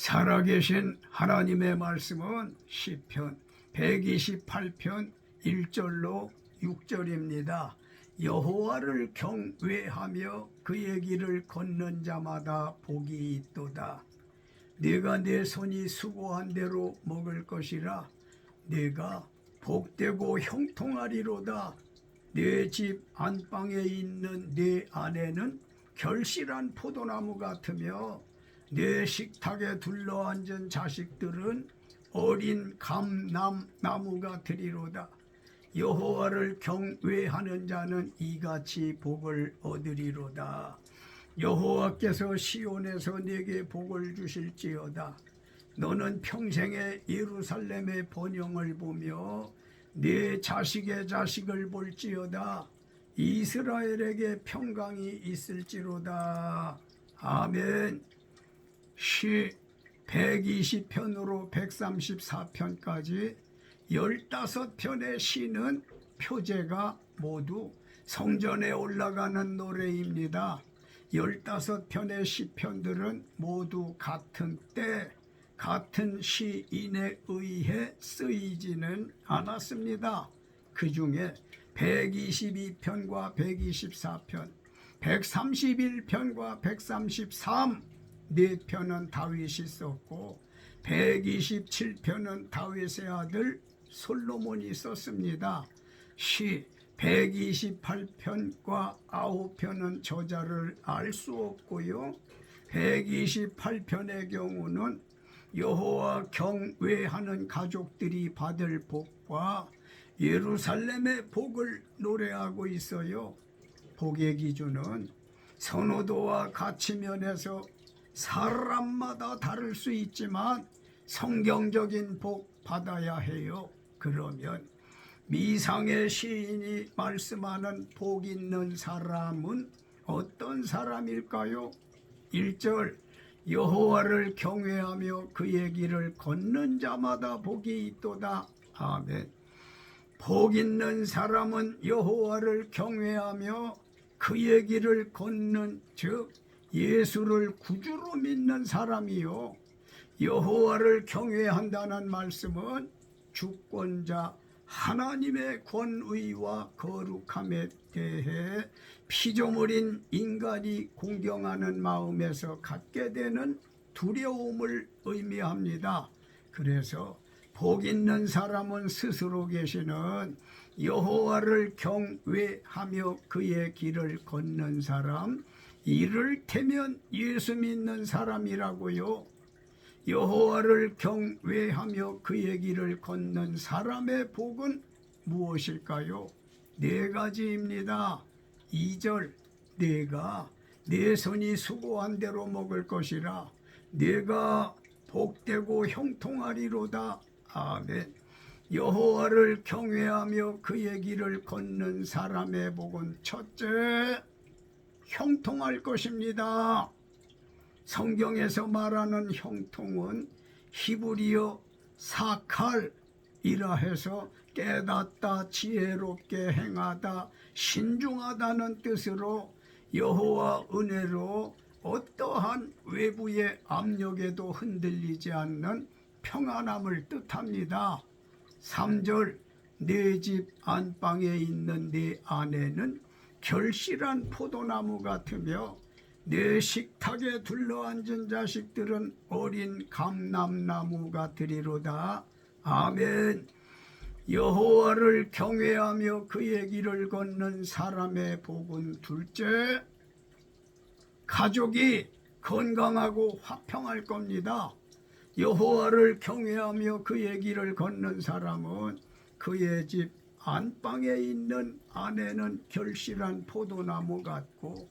살아계신 하나님의 말씀은 시편 128편 1절로 6절입니다. 여호와를 경외하며 그의 길을 걷는 자마다 복이 있도다. 내가 내 손이 수고한 대로 먹을 것이라 내가 복되고 형통하리로다. 내 집 안방에 있는 내 아내는 결실한 포도나무 같으며 내 식탁에 둘러앉은 자식들은 어린 감남 나무 같으리로다. 여호와를 경외하는 자는 이같이 복을 얻으리로다. 여호와께서 시온에서 내게 복을 주실지어다. 너는 평생에 예루살렘의 번영을 보며 내 자식의 자식을 볼지어다. 이스라엘에게 평강이 있을지로다. 아멘. 시 120편으로 134편까지 15편의 시는 표제가 모두 성전에 올라가는 노래입니다. 15편의 시편들은 모두 같은 때, 같은 시인에 의해 쓰이지는 않았습니다. 그 중에 122편과 124편, 131편과 133, 네 편은 다윗이 썼고 127편은 다윗의 아들 솔로몬이 썼습니다. 시 128편과 9편은 저자를 알 수 없고요. 128편의 경우는 여호와 경외하는 가족들이 받을 복과 예루살렘의 복을 노래하고 있어요. 복의 기준은 선호도와 가치면에서 사람마다 다를 수 있지만 성경적인 복 받아야 해요. 그러면 미상의 시인이 말씀하는 복 있는 사람은 어떤 사람일까요? 1절 여호와를 경외하며 그의 길을 걷는 자마다 복이 있도다. 아멘. 복 있는 사람은 여호와를 경외하며 그의 길을 걷는 즉 예수를 구주로 믿는 사람이요 여호와를 경외한다는 말씀은 주권자 하나님의 권위와 거룩함에 대해 피조물인 인간이 공경하는 마음에서 갖게 되는 두려움을 의미합니다. 그래서 복 있는 사람은 스스로 계시는 여호와를 경외하며 그의 길을 걷는 사람, 이를테면 예수 믿는 사람이라고요. 여호와를 경외하며 그의 길을 걷는 사람의 복은 무엇일까요? 네 가지입니다. 2절 내가 내 손이 수고한 대로 먹을 것이라 내가 복되고 형통하리로다. 아멘. 여호와를 경외하며 그의 길을 걷는 사람의 복은 첫째 형통할 것입니다. 성경에서 말하는 형통은 히브리어 사칼이라 해서 깨닫다 지혜롭게 행하다 신중하다는 뜻으로 여호와 은혜로 어떠한 외부의 압력에도 흔들리지 않는 평안함을 뜻합니다. 3절 내 집 안방에 있는 내 아내는 결실한 포도나무 같으며 내 식탁에 둘러앉은 자식들은 어린 감람나무 같으리로다. 아멘. 여호와를 경외하며 그의 길을 걷는 사람의 복은 둘째, 가족이 건강하고 화평할 겁니다. 여호와를 경외하며 그의 길을 걷는 사람은 그의 집 안방에 있는 아내는 결실한 포도나무 같고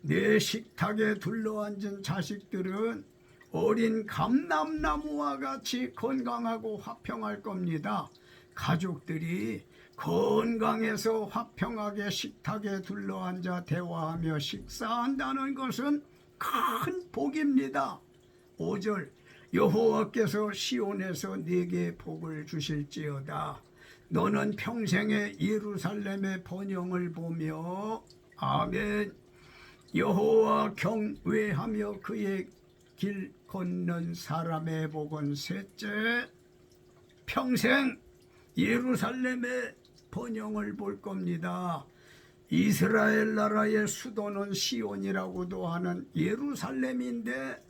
내 식탁에 둘러앉은 자식들은 어린 감람나무와 같이 건강하고 화평할 겁니다. 가족들이 건강해서 화평하게 식탁에 둘러앉아 대화하며 식사한다는 것은 큰 복입니다. 5절 여호와께서 시온에서 네게 복을 주실지어다. 너는 평생에 예루살렘의 번영을 보며 아멘. 여호와 경외하며 그의 길 걷는 사람의 복은 셋째 평생 예루살렘의 번영을 볼 겁니다. 이스라엘 나라의 수도는 시온이라고도 하는 예루살렘인데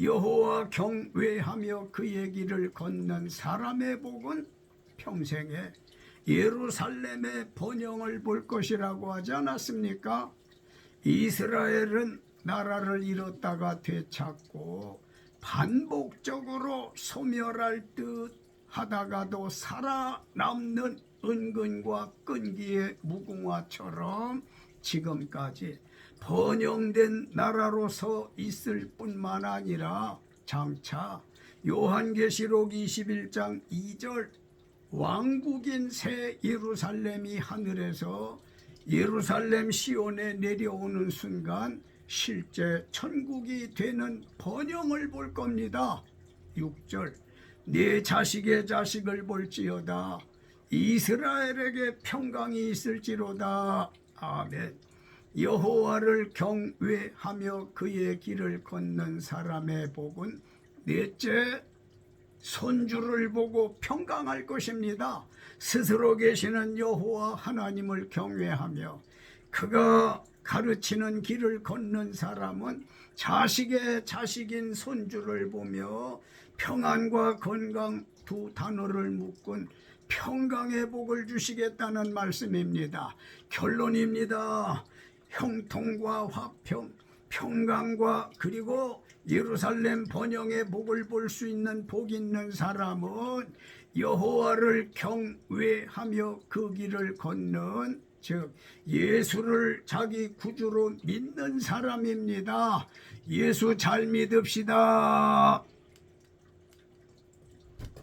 여호와 경외하며 그의 길을 걷는 사람의 복은 평생에 예루살렘의 번영을 볼 것이라고 하지 않았습니까? 이스라엘은 나라를 잃었다가 되찾고 반복적으로 소멸할 듯 하다가도 살아남는 은근과 끈기의 무궁화처럼 지금까지 번영된 나라로서 있을 뿐만 아니라 장차 요한계시록 21장 2절 왕국인 새 예루살렘이 하늘에서 예루살렘 시온에 내려오는 순간 실제 천국이 되는 번영을 볼 겁니다. 6절 내 자식의 자식을 볼지어다 이스라엘에게 평강이 있을지로다. 아멘. 여호와를 경외하며 그의 길을 걷는 사람의 복은 넷째 손주를 보고 평강할 것입니다. 스스로 계시는 여호와 하나님을 경외하며 그가 가르치는 길을 걷는 사람은 자식의 자식인 손주를 보며 평안과 건강 두 단어를 묶은 평강의 복을 주시겠다는 말씀입니다. 결론입니다. 형통과 화평, 평강과 그리고 예루살렘 번영의 복을 볼 수 있는 복 있는 사람은 여호와를 경외하며 그 길을 걷는 즉 예수를 자기 구주로 믿는 사람입니다. 예수 잘 믿읍시다.